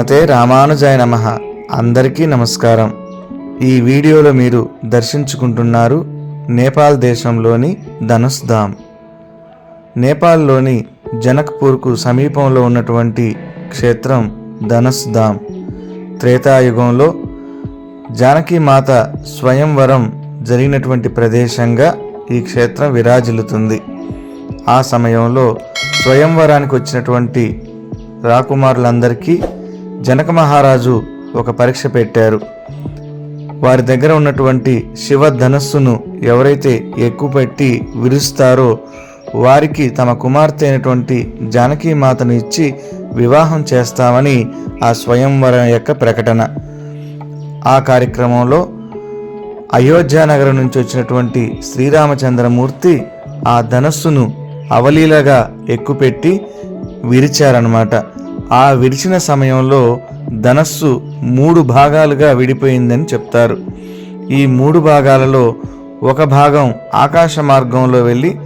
అయితే రామానుజాయ నమ. అందరికీ నమస్కారం. ఈ వీడియోలో మీరు దర్శించుకుంటున్నారు నేపాల్ దేశంలోని ధనుస్ ధామ్. నేపాల్లోని జనక్పూర్కు సమీపంలో ఉన్నటువంటి క్షేత్రం ధనుస్ ధామ్. త్రేతాయుగంలో జానకీమాత స్వయంవరం జరిగినటువంటి ప్రదేశంగా ఈ క్షేత్రం విరాజిల్లుతుంది. ఆ సమయంలో స్వయంవరానికి వచ్చినటువంటి రాకుమారులందరికీ జనక మహారాజు ఒక పరీక్ష పెట్టారు. వారి దగ్గర ఉన్నటువంటి శివ ధనస్సును ఎవరైతే ఎక్కువ పెట్టి విరుస్తారో వారికి తమ కుమార్తె అయినటువంటి జానకీ మాతను ఇచ్చి వివాహం చేస్తామని ఆ స్వయంవరం యొక్క ప్రకటన. ఆ కార్యక్రమంలో అయోధ్య నగరం నుంచి వచ్చినటువంటి శ్రీరామచంద్రమూర్తి ఆ ధనస్సును అవలీలగా ఎక్కుపెట్టి విరిచారనమాట ఆ విరిచిన సమయంలో ధనస్సు మూడు భాగాలుగా విడిపోయిందని చెప్తారు. ఈ మూడు భాగాలలో ఒక భాగం ఆకాశ మార్గంలో వెళ్ళి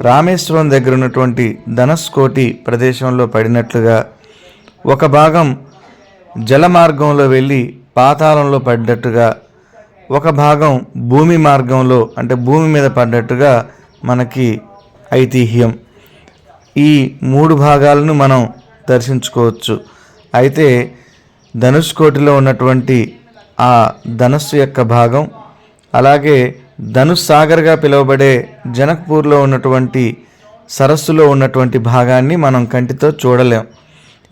రామేశ్వరం దగ్గర ఉన్నటువంటి ధనస్కోటి ప్రదేశంలో పడినట్లుగా ఒక భాగం జల మార్గంలో వెళ్ళి పాతాళంలో పడ్డట్టుగా ఒక భాగం భూమి మార్గంలో అంటే భూమి మీద పడ్డట్టుగా మనకి ఐతిహ్యం. ఈ మూడు భాగాలను మనం దర్శించుకోవచ్చు. అయితే ధనుష్కోటిలో ఉన్నటువంటి ఆ ధనస్సు యొక్క భాగం అలాగే ధనుష్ సాగర్గా పిలువబడే జనక్పూర్లో ఉన్నటువంటి సరస్సులో ఉన్నటువంటి భాగాన్ని మనం కంటితో చూడలేం.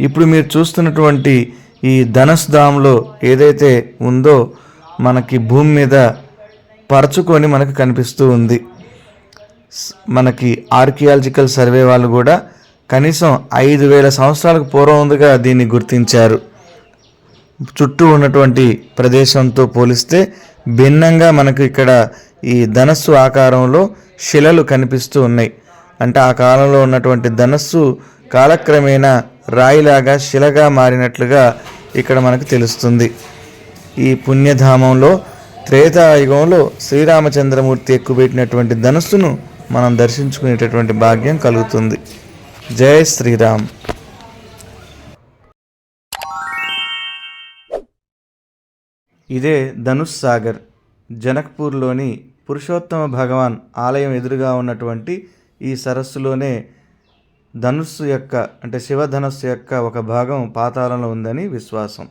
ఇప్పుడు మీరు చూస్తున్నటువంటి ఈ ధనస్ ధామ్లో ఏదైతే ఉందో మనకి భూమి మీద పరచుకొని మనకు కనిపిస్తూ ఉంది. మనకి ఆర్కియాలజికల్ సర్వే వాళ్ళు కూడా కనీసం ఐదు వేల సంవత్సరాలకు పూర్వం ఉందిగా దీన్ని గుర్తించారు. చుట్టూ ఉన్నటువంటి ప్రదేశంతో పోలిస్తే భిన్నంగా మనకు ఇక్కడ ఈ ధనస్సు ఆకారంలో శిలలు కనిపిస్తూ ఉన్నాయి. అంటే ఆ కాలంలో ఉన్నటువంటి ధనస్సు కాలక్రమేణా రాయిలాగా శిలగా మారినట్లుగా ఇక్కడ మనకు తెలుస్తుంది. ఈ పుణ్యధామంలో త్రేతాయుగంలో శ్రీరామచంద్రమూర్తి ఎక్కుపెట్టినటువంటి ధనస్సును మనం దర్శించుకునేటటువంటి భాగ్యం కలుగుతుంది. జై శ్రీరామ్. ఇదే ధనుష్ సాగర్ జనక్పూర్లోని పురుషోత్తమ భగవాన్ ఆలయం ఎదురుగా ఉన్నటువంటి ఈ సరస్సులోనే ధనుస్సు యొక్క అంటే శివ యొక్క ఒక భాగం పాతాళంలో ఉందని విశ్వాసం.